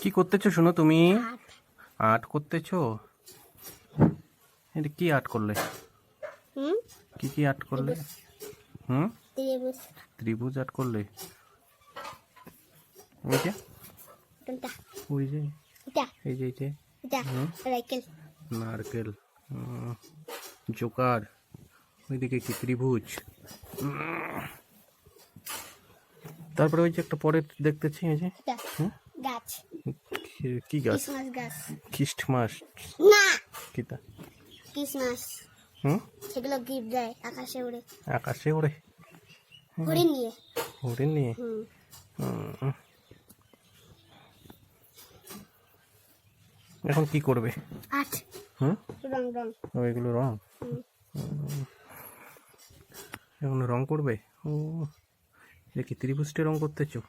কি করতেছো শোনো তুমি? আট। আর্ট করতেছো? এটা কি আর্ট করলে? কি কি আর্ট করলে? হুম? ত্রিভুজ। আর্ট করলে। ওই যে। ওই যে। এই যে এই নারকেল। জোকার। ওইদিকে কি? ত্রিভুজ। তারপরে ওই যে একটা পরে দেখতেছি এই যে। হুম? কি- গাছ? খ্রিস্টমাস না। কিতা? ক্রিসমাস হুম? সেগুলো গিফট দেয় আকাশে উড়ে। আকাশে হরিণ নিয়ে। নিয়ে? হুম। এখন কি করবে? আট হুম? রং রং। ও এগুলো রং? এখন রং করবে? ও এটা কি ত্রিভুজটি রং করতেছো?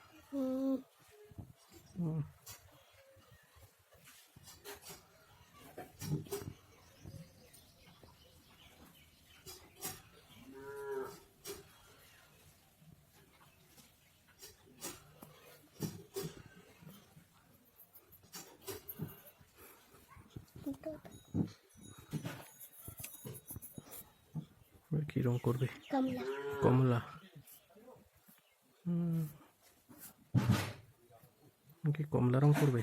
কি রং করবে? কমলা। কি কমলা রং করবে?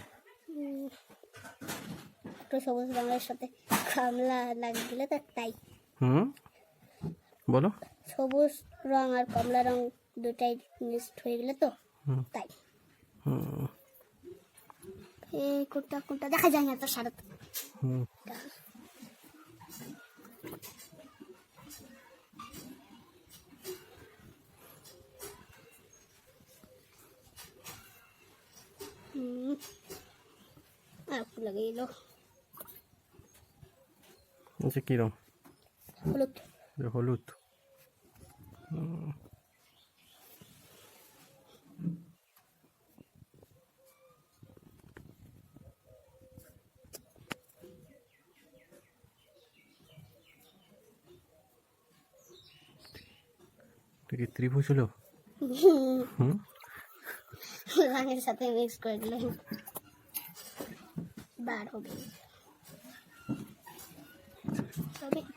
একটু সবুজ রঙের সাথে কমলা লাগিয়ে দিলে তো তাই। হুম। বলো। সবুজ রং আর কমলা রং দুটাই মিক্সড হয়ে গেলে তো হুম। তাই। হুম। এই কোনটা কোনটা দেখা যায় না তো সারা হুম। হুম আর একটু লাগিয়ে এলো আচ্ছা কি রং হলুদ এটা হলুদ হুম। এটা কি ত্রিভুজ হলো হুম রঙের সাথে মিক্স করে দিলে বার হবে তবে চা